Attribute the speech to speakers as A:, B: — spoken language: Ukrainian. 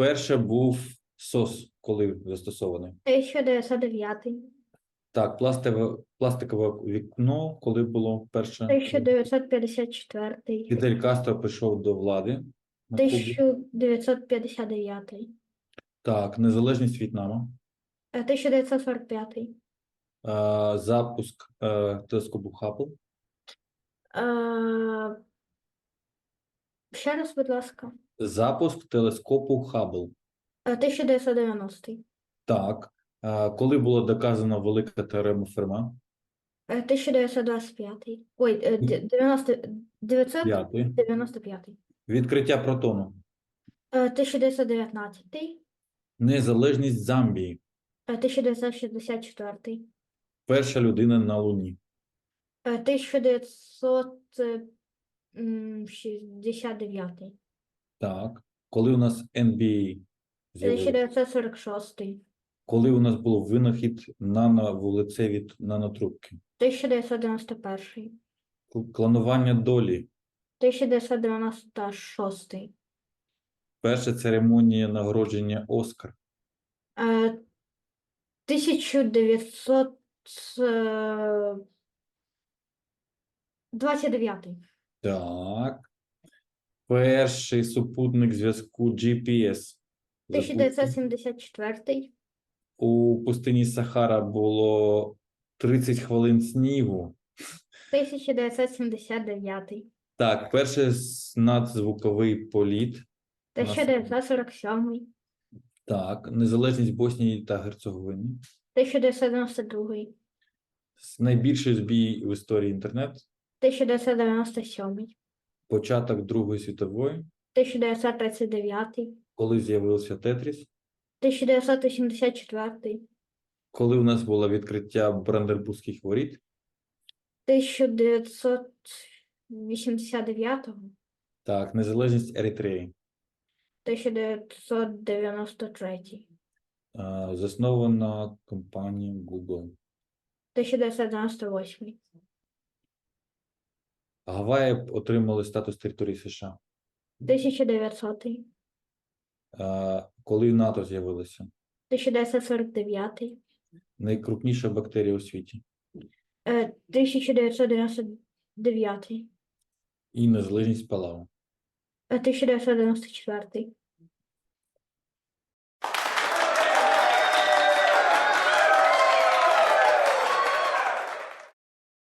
A: Вперше був СОС, коли застосований.
B: 1909,
A: Так, пластикове, пластикове вікно, коли було вперше.
B: 1954,
A: Фідель Кастро прийшов до влади. на Кубі.
B: 1959,
A: Так, незалежність В'єтнаму.
B: е, 1945,
A: Е, запуск е, телескопу Хаббл.
B: е, ще раз, будь ласка,
A: Запуск телескопу Хаббл.
B: Е, 1990,
A: Так. Е, коли було доказано велика теорема Ферма?
B: е, 1925, ой, е, 90, 995,
A: П'ятий. Відкриття протону.
B: е, 1919,
A: Незалежність Замбії.
B: е, 1964,
A: Перша людина на Луні.
B: е, 1969,
A: Так. Коли у нас NBA з'явилося?
B: 1946,
A: Коли у нас було винахід нановулицеві нанотрубки.
B: 1991,
A: Кл- Клонування долі.
B: 1996,
A: Перша церемонія нагородження Оскар.
B: е, 1929,
A: Так. Перший супутник зв'язку GPS.
B: 1974,
A: У пустині Сахара було 30 хвилин снігу.
B: 1979,
A: Так, перший надзвуковий політ.
B: 1947,
A: Так, незалежність Боснії та Герцеговини.
B: 1992,
A: С- Найбільший збій в історії інтернет.
B: 1997,
A: Початок Другої світової,
B: 1939,
A: коли з'явився Тетріс.
B: 1984,
A: Коли у нас було відкриття Брандербурзьких воріт.
B: 1989,
A: Так, незалежність Еритреї.
B: 1993,
A: Е, Заснована компанія Google.
B: 1998,
A: Гаваї отримали статус території США.
B: 1900,
A: Е, Коли НАТО з'явилося.
B: 1949,
A: Найкрупніша бактерія у світі.
B: е, 1999,
A: І незалежність Палау.
B: е, 1994,